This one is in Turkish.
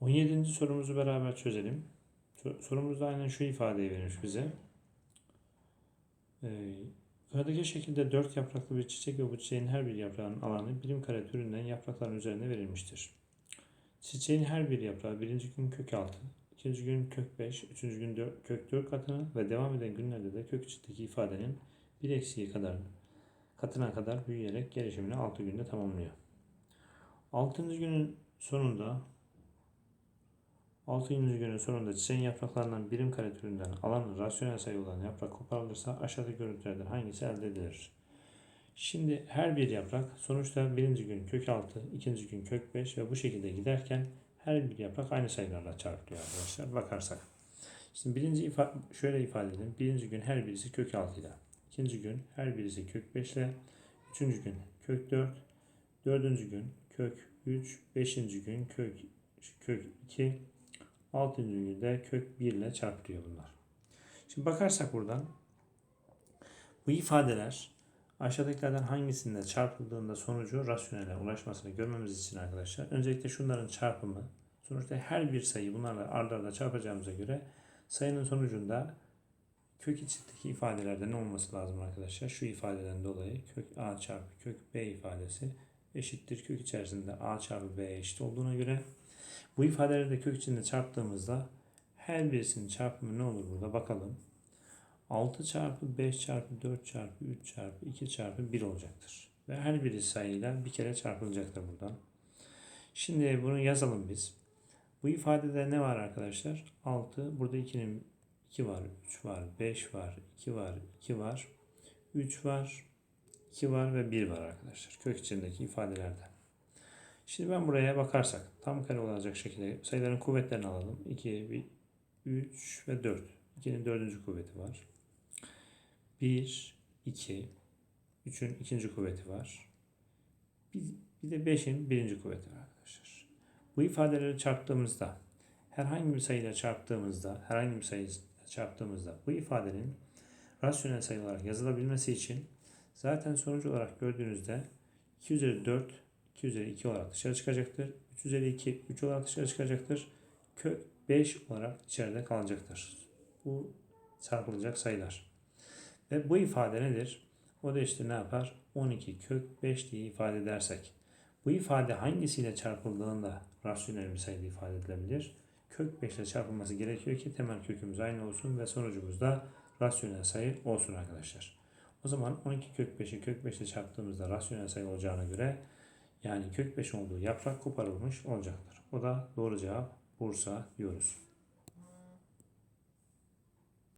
17. sorumuzu beraber çözelim. So- Sorumuzda aynen şu ifadeyi vermiş bize. Ee, yukarıdaki şekilde dört yapraklı bir çiçek ve bu çiçeğin her bir yaprağının alanı birim kare türünden yaprakların üzerinde verilmiştir. Çiçeğin her bir yaprağı birinci gün kök 6, ikinci gün kök 5, üçüncü gün dört- kök 4 katını ve devam eden günlerde de kök içindeki ifadenin bir eksiği kadar katına kadar büyüyerek gelişimini 6 günde tamamlıyor. 6. günün sonunda 6. günün sonunda çiçeğin yapraklarından birim kare türünden alanın rasyonel sayı olan yaprak koparılırsa aşağıdaki görüntülerden hangisi elde edilir? Şimdi her bir yaprak sonuçta birinci gün kök 6, ikinci gün kök 5 ve bu şekilde giderken her bir yaprak aynı sayılarla çarpılıyor arkadaşlar. Bakarsak. Şimdi birinci ifa şöyle ifade edelim. Birinci gün her birisi kök 6 ile. İkinci gün her birisi kök 5 ile. Üçüncü gün kök 4. Dördüncü gün kök 3. Beşinci gün kök, kök 2. Altıncı günde kök 1 ile çarpılıyor bunlar. Şimdi bakarsak buradan bu ifadeler aşağıdakilerden hangisinde çarpıldığında sonucu rasyonele ulaşmasını görmemiz için arkadaşlar öncelikle şunların çarpımı sonuçta her bir sayı bunlarla arda arda çarpacağımıza göre sayının sonucunda kök içindeki ifadelerde ne olması lazım arkadaşlar? Şu ifadeden dolayı kök a çarpı kök b ifadesi eşittir kök içerisinde a çarpı b eşit olduğuna göre bu ifadeleri de kök içinde çarptığımızda her birisinin çarpımı ne olur burada bakalım. 6 çarpı 5 çarpı 4 çarpı 3 çarpı 2 çarpı 1 olacaktır. Ve her biri sayıyla bir kere çarpılacaktır buradan. Şimdi bunu yazalım biz. Bu ifadede ne var arkadaşlar? 6. Burada 2'nin 2 var, 3 var, 5 var, 2 var, 2 var, 3 var, 2 var ve 1 var arkadaşlar. Kök içindeki ifadelerde. Şimdi ben buraya bakarsak tam kare olacak şekilde sayıların kuvvetlerini alalım. 2, 3 ve 4. 2'nin dördüncü kuvveti var. 1, 2, 3'ün ikinci kuvveti var. Bir, bir de 5'in birinci kuvveti var arkadaşlar. Bu ifadeleri çarptığımızda, herhangi bir sayıyla çarptığımızda, herhangi bir sayıyla çarptığımızda bu ifadenin rasyonel sayı olarak yazılabilmesi için zaten sonuç olarak gördüğünüzde 2 üzeri 4, 2 üzeri 2 olarak dışarı çıkacaktır. 3 üzeri 2, 3 olarak dışarı çıkacaktır. Kök 5 olarak içeride kalacaktır. Bu çarpılacak sayılar. Ve bu ifade nedir? O da işte ne yapar? 12 kök 5 diye ifade edersek. Bu ifade hangisiyle çarpıldığında rasyonel bir sayıda ifade edilebilir? Kök 5 ile çarpılması gerekiyor ki temel kökümüz aynı olsun ve sonucumuz da rasyonel sayı olsun arkadaşlar. O zaman 12 kök 5'i kök 5 ile çarptığımızda rasyonel sayı olacağına göre yani kök 5 olduğu yaprak koparılmış olacaktır. O da doğru cevap Bursa diyoruz.